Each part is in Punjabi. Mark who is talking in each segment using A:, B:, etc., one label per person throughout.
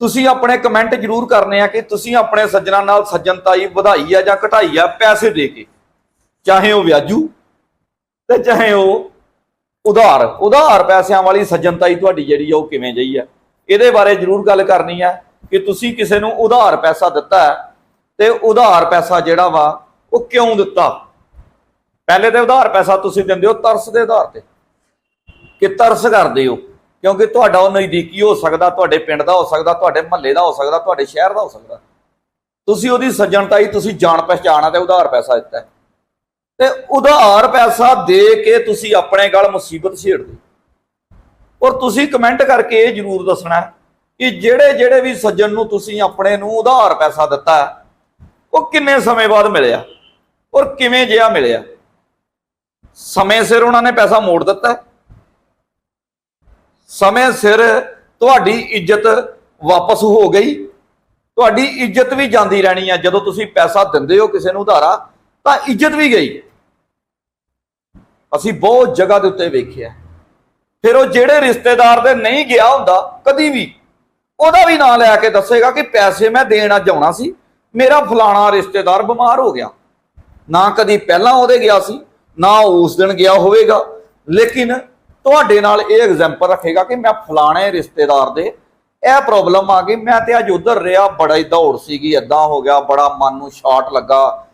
A: ਤੁਸੀਂ ਆਪਣੇ ਕਮੈਂਟ ਜ਼ਰੂਰ ਕਰਨੇ ਆ ਕਿ ਤੁਸੀਂ ਆਪਣੇ ਸੱਜਣਾ ਨਾਲ ਸੱਜਣਤਾਈ ਵਧਾਈ ਆ ਜਾਂ ਘਟਾਈ ਆ, ਪੈਸੇ ਦੇ ਕੇ। ਚਾਹੇ ਉਹ ਵਿਆਜੂ ਤੇ ਚਾਹੇ ਉਹ ਉਧਾਰ। ਉਧਾਰ ਪੈਸਿਆਂ ਵਾਲੀ ਸੱਜਣਤਾਈ ਤੁਹਾਡੀ ਜਿਹੜੀ ਆ, ਉਹ ਕਿਵੇਂ ਜਈ ਆ? ਇਹਦੇ ਬਾਰੇ ਜ਼ਰੂਰ ਗੱਲ ਕਰਨੀ ਆ ਕਿ ਤੁਸੀਂ ਕਿਸੇ ਨੂੰ ਉਧਾਰ ਪੈਸਾ ਦਿੱਤਾ ਹੈ ਤੇ ਉਧਾਰ ਪੈਸਾ ਜਿਹੜਾ ਵਾ, ਉਹ ਕਿਉਂ ਦਿੱਤਾ? ਪਹਿਲੇ ਤੇ ਉਧਾਰ ਪੈਸਾ ਤੁਸੀਂ ਦਿੰਦੇ ਹੋ ਤਰਸ ਦੇ ਆਧਾਰ ਤੇ। ਕਿ ਤਰਸ ਕਰਦੇ ਹੋ। ਕਿਉਂਕਿ ਤੁਹਾਡਾ ਉਹ ਨਜ਼ਦੀਕੀ ਹੋ ਸਕਦਾ, ਤੁਹਾਡੇ ਪਿੰਡ ਦਾ ਹੋ ਸਕਦਾ, ਤੁਹਾਡੇ ਮਹੱਲੇ ਦਾ ਹੋ ਸਕਦਾ, ਤੁਹਾਡੇ ਸ਼ਹਿਰ ਦਾ ਹੋ ਸਕਦਾ। ਤੁਸੀਂ ਉਹਦੀ ਸੱਜਣਤਾਈ, ਤੁਸੀਂ ਜਾਣ ਪਛਾਣ ਆ ਤੇ ਉਧਾਰ ਪੈਸਾ ਦਿੱਤਾ ਹੈ। ਤੇ ਉਧਾਰ ਪੈਸਾ ਦੇ ਕੇ ਤੁਸੀਂ ਆਪਣੇ ਗਲ ਮੁਸੀਬਤ ਛੇੜਦੇ ਔਰ ਤੁਸੀਂ ਕਮੈਂਟ ਕਰਕੇ ਇਹ ਜ਼ਰੂਰ ਦੱਸਣਾ ਕਿ ਜਿਹੜੇ ਜਿਹੜੇ ਵੀ ਸੱਜਣ ਨੂੰ ਤੁਸੀਂ ਆਪਣੇ ਨੂੰ ਉਧਾਰ ਪੈਸਾ ਦਿੱਤਾ ਉਹ ਕਿੰਨੇ ਸਮੇਂ ਬਾਅਦ ਮਿਲਿਆ? ਔਰ ਕਿਵੇਂ ਜਿਹਾ ਮਿਲਿਆ? ਸਮੇਂ ਸਿਰ ਉਹਨਾਂ ਨੇ ਪੈਸਾ ਮੋੜ ਦਿੱਤਾ ਸਮੇਂ ਸਿਰ ਤੁਹਾਡੀ ਇੱਜ਼ਤ ਵਾਪਸ ਹੋ ਗਈ। ਤੁਹਾਡੀ ਇੱਜ਼ਤ ਵੀ ਜਾਂਦੀ ਰਹਿਣੀ ਆ। ਜਦੋਂ ਤੁਸੀਂ ਪੈਸਾ ਦਿੰਦੇ ਹੋ ਕਿਸੇ ਨੂੰ ਉਧਾਰਾ, ਤਾਂ ਇੱਜ਼ਤ ਵੀ ਗਈ। ਅਸੀਂ ਬਹੁਤ ਜਗ੍ਹਾ ਦੇ ਉੱਤੇ ਵੇਖਿਆ। ਫਿਰ ਉਹ ਜਿਹੜੇ ਰਿਸ਼ਤੇਦਾਰ ਦੇ ਨਹੀਂ ਗਿਆ ਹੁੰਦਾ, ਕਦੀ ਵੀ, ਉਹਦਾ ਵੀ ਨਾਂ ਲੈ ਕੇ ਦੱਸੇਗਾ ਕਿ ਪੈਸੇ ਮੈਂ ਦੇਣ ਅੱਜ ਸੀ। ਮੇਰਾ ਫਲਾਣਾ ਰਿਸ਼ਤੇਦਾਰ ਬਿਮਾਰ ਹੋ ਗਿਆ। ਨਾ ਕਦੀ ਪਹਿਲਾਂ ਉਹਦੇ ਗਿਆ ਸੀ, ਨਾ ਉਸ ਦਿਨ ਗਿਆ ਹੋਵੇਗਾ। ਲੇਕਿਨ ਤੁਹਾਡੇ ਨਾਲ ਇਹ ਐਗਜ਼ਾਮਪਲ ਰੱਖੇਗਾ ਕਿ ਮੈਂ ਫਲਾਣੇ ਰਿਸ਼ਤੇਦਾਰ ਦੇ, ਇਹ ਪ੍ਰੋਬਲਮ ਆ ਗਈ। ਮੈਂ ਤੇ ਅੱਜ ਉਧਰ ਰਿਹਾ, ਬੜਾ ਹੀ ਦੌੜ ਸੀਗੀ, ਏਦਾਂ ਹੋ ਗਿਆ, ਬੜਾ ਮਨ ਨੂੰ ਸ਼ਾਟ ਲੱਗਾ।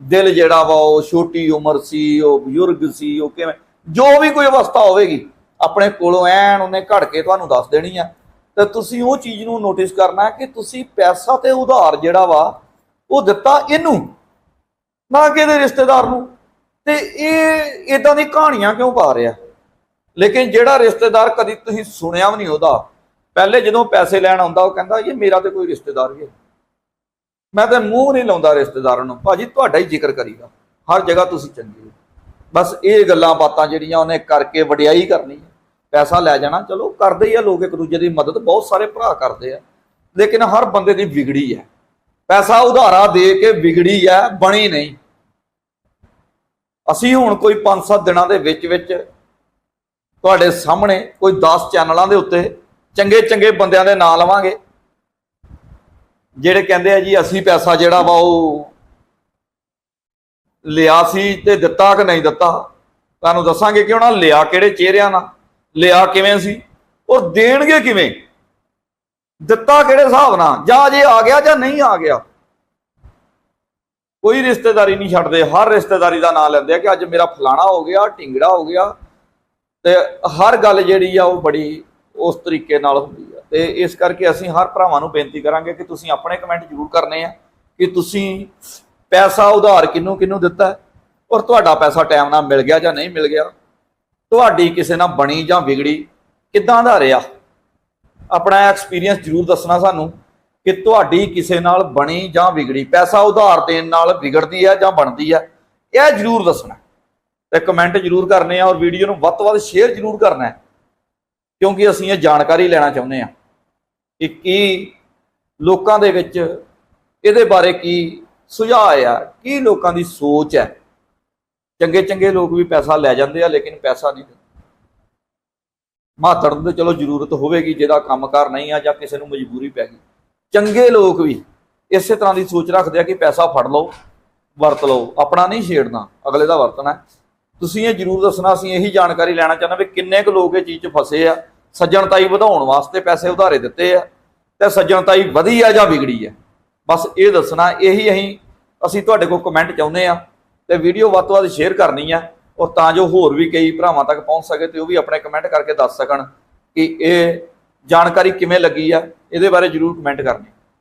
A: ਦਿਲ ਜਿਹੜਾ ਵਾ, ਉਹ ਛੋਟੀ ਉਮਰ ਸੀ, ਉਹ ਬਜ਼ੁਰਗ ਸੀ, ਉਹ ਕਿਵੇਂ, ਜੋ ਵੀ ਕੋਈ ਅਵਸਥਾ ਹੋਵੇਗੀ, ਆਪਣੇ ਕੋਲੋਂ ਐਨ ਉਹਨੇ ਘੜ ਕੇ ਤੁਹਾਨੂੰ ਦੱਸ ਦੇਣੀ ਆ। ਤੇ ਤੁਸੀਂ ਉਹ ਚੀਜ਼ ਨੂੰ ਨੋਟਿਸ ਕਰਨਾ ਕਿ ਤੁਸੀਂ ਪੈਸਾ ਤੇ ਉਧਾਰ ਜਿਹੜਾ ਵਾ, ਉਹ ਦਿੱਤਾ ਇਹਨੂੰ, ਨਾ ਕਿ ਇਹਦੇ ਰਿਸ਼ਤੇਦਾਰ ਨੂੰ। ਤੇ ਇਹ ਇਦਾਂ ਦੀ ਕਹਾਣੀਆਂ ਕਿਉਂ ਪਾ ਰਿਹਾ ਲੇਕਿਨ ਜਿਹੜਾ ਰਿਸ਼ਤੇਦਾਰ ਕਦੀ ਤੁਸੀਂ ਸੁਣਿਆ ਵੀ ਨਹੀਂ ਉਹਦਾ, ਪਹਿਲੇ ਜਦੋਂ ਪੈਸੇ ਲੈਣ ਆਉਂਦਾ, ਉਹ ਕਹਿੰਦਾ, ਇਹ ਮੇਰਾ ਤੇ ਕੋਈ ਰਿਸ਼ਤੇਦਾਰ ਹੀ ਹੈ ਮੈਂ ਤਾਂ ਮੂੰਹ ਨਹੀਂ ਲਾਉਂਦਾ ਰਿਸ਼ਤੇਦਾਰਾਂ ਨੂੰ, ਭਾਜੀ, ਤੁਹਾਡਾ ਹੀ ਜ਼ਿਕਰ ਕਰੀਦਾ, ਹਰ ਜਗ੍ਹਾ ਤੁਸੀਂ ਚੰਗੇ ਹੋ। ਬਸ ਇਹ ਗੱਲਾਂ ਬਾਤਾਂ ਜਿਹੜੀਆਂ ਉਹਨੇ ਕਰਕੇ ਵਡਿਆਈ ਕਰਨੀ ਹੈ। ਪੈਸਾ ਲੈ ਜਾਣਾ, ਚਲੋ, ਕਰਦੇ ਹੀ ਆ ਲੋਕ ਇੱਕ ਦੂਜੇ ਦੀ ਮਦਦ, ਬਹੁਤ ਸਾਰੇ ਭਰਾ ਕਰਦੇ ਆ, ਲੇਕਿਨ ਹਰ ਬੰਦੇ ਦੀ ਵਿਗੜੀ ਹੈ। ਪੈਸਾ ਉਧਾਰਾ ਦੇ ਕੇ ਵਿਗੜੀ ਹੈ, ਬਣੀ ਨਹੀਂ। ਅਸੀਂ ਹੁਣ ਕੋਈ 5-7 ਦਿਨਾਂ ਦੇ ਵਿੱਚ ਵਿੱਚ ਤੁਹਾਡੇ ਸਾਹਮਣੇ ਕੋਈ 10 ਚੈਨਲਾਂ ਦੇ ਉੱਤੇ ਚੰਗੇ ਚੰਗੇ ਬੰਦਿਆਂ ਦੇ ਨਾਂ ਲਵਾਂਗੇ। ਜਿਹੜੇ ਕਹਿੰਦੇ ਆ ਜੀ ਅਸੀਂ ਪੈਸਾ ਜਿਹੜਾ ਵਾ ਉਹ ਲਿਆ ਸੀ ਤੇ ਦਿੱਤਾ ਕਿ ਨਹੀਂ ਦਿੱਤਾ, ਤੁਹਾਨੂੰ ਦੱਸਾਂਗੇ ਕਿ ਉਹਨਾਂ ਲਿਆ ਕਿਹੜੇ ਚਿਹਰਿਆਂ ਨਾਲ, ਲਿਆ ਕਿਵੇਂ ਸੀ ਔਰ ਦੇਣਗੇ ਕਿਵੇਂ? ਦਿੱਤਾ ਕਿਹੜੇ ਹਿਸਾਬ ਨਾਲ, ਜਾਂ ਜੇ ਆ ਗਿਆ ਜਾਂ ਨਹੀਂ ਆ ਗਿਆ। ਕੋਈ ਰਿਸ਼ਤੇਦਾਰੀ ਨਹੀਂ ਛੱਡਦੇ, ਹਰ ਰਿਸ਼ਤੇਦਾਰੀ ਦਾ ਨਾਂ ਲੈਂਦੇ ਆ ਕਿ ਅੱਜ ਮੇਰਾ ਫਲਾਣਾ ਹੋ ਗਿਆ, ਢਿੰਗੜਾ ਹੋ ਗਿਆ ਤੇ ਹਰ ਗੱਲ ਜਿਹੜੀ ਆ ਉਹ ਬੜੀ ਉਸ ਤਰੀਕੇ ਨਾਲ ਹੁੰਦੀ ਆ। ਤੇ ਇਸ ਕਰਕੇ ਅਸੀਂ ਹਰ ਭਰਾਵਾਂ ਨੂੰ ਬੇਨਤੀ ਕਰਾਂਗੇ ਕਿ ਤੁਸੀਂ ਆਪਣੇ ਕਮੈਂਟ ਜ਼ਰੂਰ ਕਰਨੇ ਆ ਕਿ ਤੁਸੀਂ ਪੈਸਾ ਉਧਾਰ ਕਿਹਨੂੰ ਕਿਹਨੂੰ ਦਿੱਤਾ ਔਰ ਤੁਹਾਡਾ ਪੈਸਾ ਟਾਈਮ ਨਾਲ ਮਿਲ ਗਿਆ ਜਾਂ ਨਹੀਂ ਮਿਲ ਗਿਆ। ਤੁਹਾਡੀ ਕਿਸੇ ਨਾਲ ਬਣੀ ਜਾਂ ਵਿਗੜੀ ਕਿੱਦਾਂ ਦਾ ਰਿਹਾ? ਆਪਣਾ ਐਕਸਪੀਰੀਅੰਸ ਜ਼ਰੂਰ ਦੱਸਣਾ ਸਾਨੂੰ ਕਿ ਤੁਹਾਡੀ ਕਿਸੇ ਨਾਲ ਬਣੀ ਜਾਂ ਵਿਗੜੀ, ਪੈਸਾ ਉਧਾਰ ਦੇਣ ਨਾਲ ਵਿਗੜਦੀ ਹੈ ਜਾਂ ਬਣਦੀ ਹੈ, ਇਹ ਜ਼ਰੂਰ ਦੱਸਣਾ। ਤੇ ਕਮੈਂਟ ਜ਼ਰੂਰ ਕਰਨੇ ਆ ਔਰ ਵੀਡੀਓ ਨੂੰ ਵੱਧ ਤੋਂ ਵੱਧ ਸ਼ੇਅਰ ਜ਼ਰੂਰ ਕਰਨਾ ਹੈ, ਕਿਉਂਕਿ ਅਸੀਂ ਇਹ ਜਾਣਕਾਰੀ ਲੈਣਾ ਚਾਹੁੰਦੇ ਆ ਕਿ ਕੀ ਲੋਕਾਂ ਦੇ ਵਿੱਚ ਇਹਦੇ ਬਾਰੇ ਕੀ ਸੁਝਾਅ ਆ ਕੀ ਲੋਕਾਂ ਦੀ ਸੋਚ ਹੈ। ਚੰਗੇ ਚੰਗੇ ਲੋਕ ਵੀ ਪੈਸਾ ਲੈ ਜਾਂਦੇ ਆ, ਲੇਕਿਨ ਪੈਸਾ ਨਹੀਂ ਦਿੰਦੇ ਮਾਤੜ ਨੂੰ ਤੇ ਚਲੋ ਜ਼ਰੂਰਤ ਹੋਵੇਗੀ, ਜਿਹਦਾ ਕੰਮਕਾਰ ਨਹੀਂ ਆ ਜਾਂ ਕਿਸੇ ਨੂੰ ਮਜਬੂਰੀ ਪੈ ਗਈ। ਚੰਗੇ ਲੋਕ ਵੀ ਇਸੇ ਤਰ੍ਹਾਂ ਦੀ ਸੋਚ ਰੱਖਦੇ ਆ ਕਿ ਪੈਸਾ ਫੜ ਲਓ, ਵਰਤ ਲਓ, ਆਪਣਾ ਨਹੀਂ ਛੇੜਨਾ, ਅਗਲੇ ਦਾ ਵਰਤਣਾ ਤੁਸੀਂ ਇਹ ਜ਼ਰੂਰ ਦੱਸਣਾ, ਅਸੀਂ ਇਹੀ ਜਾਣਕਾਰੀ ਲੈਣਾ ਚਾਹੁੰਦਾ ਵੀ ਕਿੰਨੇ ਕੁ ਲੋਕ ਇਹ ਚੀਜ਼ 'ਚ ਫਸੇ ਆ, ਸੱਜਣਤਾਈ ਵਧਾਉਣ ਵਾਸਤੇ ਪੈਸੇ ਉਧਾਰੇ ਦਿੱਤੇ ਆ, ਤੇ ਸੱਜਣਤਾਈ ਵਧੀ ਆ ਜਾਂ ਵਿਗੜੀ ਆ? ਬਸ ਇਹ ਦੱਸਣਾ, ਇਹੀ ਅਸੀਂ ਅਸੀਂ ਤੁਹਾਡੇ ਕੋਲ ਕਮੈਂਟ ਚਾਹੁੰਦੇ ਆ ਤੇ ਵੀਡੀਓ ਵੱਧ ਤੋਂ ਵੱਧ ਸ਼ੇਅਰ ਕਰਨੀ ਆ, ਔਰ ਤਾਂ ਜੋ ਹੋਰ ਵੀ ਕਈ ਭਰਾਵਾਂ ਤੱਕ ਪਹੁੰਚ ਸਕੇ ਤੇ ਉਹ ਵੀ ਆਪਣੇ ਕਮੈਂਟ ਕਰਕੇ ਦੱਸ ਸਕਣ ਕਿ ਇਹ ਜਾਣਕਾਰੀ ਕਿਵੇਂ ਲੱਗੀ ਆ, ਇਹਦੇ ਬਾਰੇ ਜਰੂਰ ਕਮੈਂਟ ਕਰਨੀ।